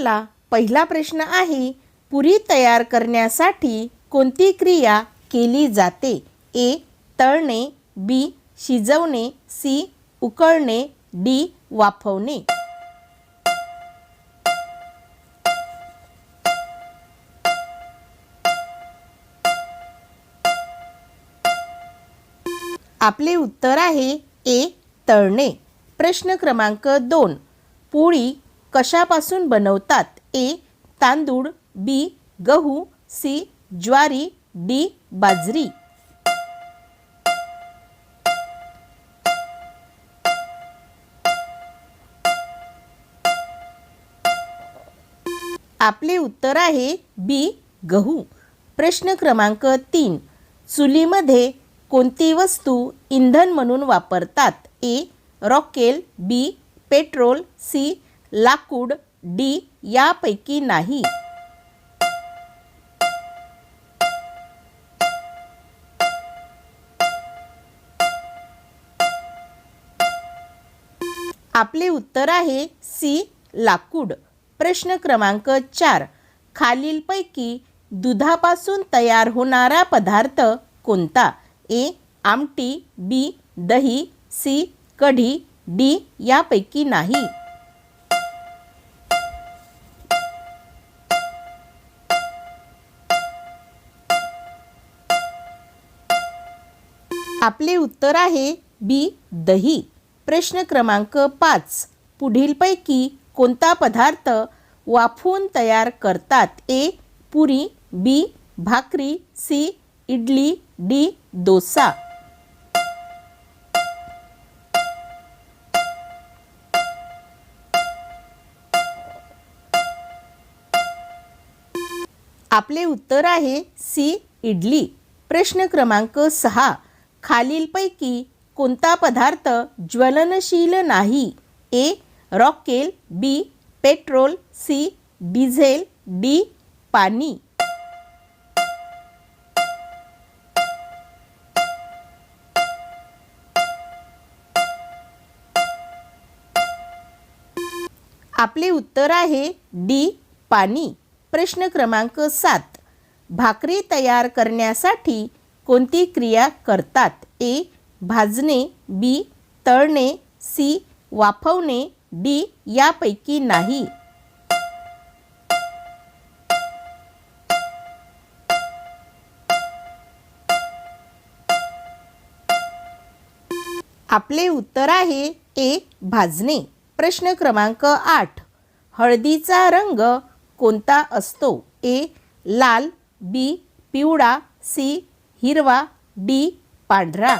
आपला पहिला प्रश्न आहे पुरी तयार करण्यासाठी कोणती क्रिया केली जाते? ए तळणे बी शिजवणे सी उकळणे डी वाफवणे. आपले उत्तर आहे ए तळणे. प्रश्न क्रमांक दोन. पोळी कशापासून बनवतात? ए. तांदूळ बी. गहू सी. ज्वारी डी. बाजरी. आपले उत्तर आहे बी. गहू. प्रश्न क्रमांक तीन. चुलीमध्ये कोणती वस्तू इंधन म्हणून वापरतात? ए. रॉकेल बी. Petrol C. लाकूड डी यापैकी नाही. आपले उत्तर आहे सी लाकूड. प्रश्न क्रमांक चार. खालीलपैकी दुधापासून तयार होणारा पदार्थ कोणता? ए आमटी बी दही सी कढी डी यापैकी नाही. आपले उत्तर आहे बी दही. प्रश्न क्रमांक पाच. पुढीलपैकी कोणता पदार्थ वाफवून तयार करतात? ए पुरी बी भाकरी सी इडली डी डोसा. आपले उत्तर आहे सी इडली. प्रश्न क्रमांक सहा. खालीलपैकी कोणता पदार्थ ज्वलनशील नाही? ए. रॉकेल B. Petrol C. Diesel D. पाणी. आपले उत्तर आहे डी. पाणी. प्रश्न क्रमांक सात. भाकरी तयार करण्यासाठी कोणती क्रिया करतात? ए भाजणे बी तळणे सी वाफवणे डी यापैकी नाही. आपले उत्तर आहे ए भाजणे. प्रश्न क्रमांक आठ. हळदीचा रंग कोणता असतो? ए लाल बी पिवळा सी हिरवा डी पांढरा.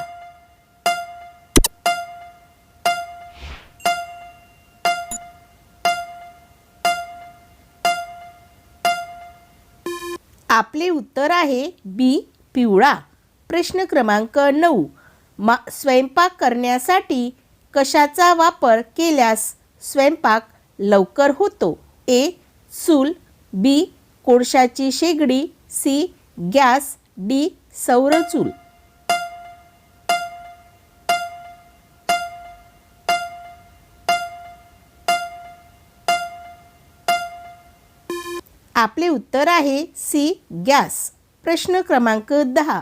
आपले उत्तर आहे बी पिवळा. प्रश्न क्रमांक नऊ. मा स्वयंपाक करण्यासाठी कशाचा वापर केल्यास स्वयंपाक लवकर होतो? ए चूल. बी कोळशाची शेगडी. C gas. डी सौरचूल आपले उत्तर आहे सी गॅस. प्रश्न क्रमांक दहा.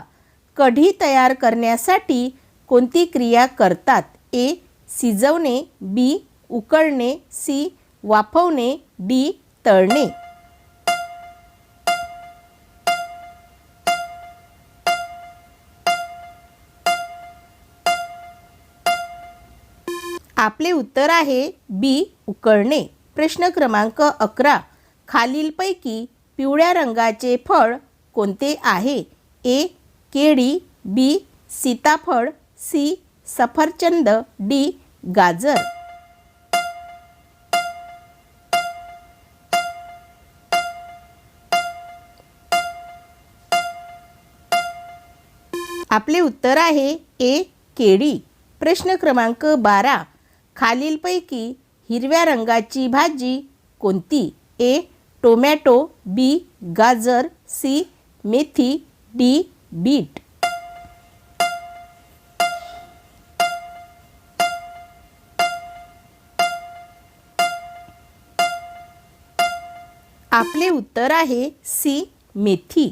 कढी तयार करण्यासाठी कोणती क्रिया करतात? ए शिजवणे बी उकळणे सी वाफवणे डी तळणे. आपले उत्तर आहे बी उकळणे. प्रश्न क्रमांक अकरा. खालीलपैकी पिवळ्या रंगाचे फळ कोणते आहे? ए केळी बी सीताफळ सी सफरचंद डी गाजर. आपले उत्तर आहे ए केळी. प्रश्न क्रमांक बारा. खालीलपैकी हिरव्या रंगाची भाजी कोणती? ए. Tomato B. गाजर सी. मेथी डी. बीट. आपले उत्तर आहे सी. मेथी.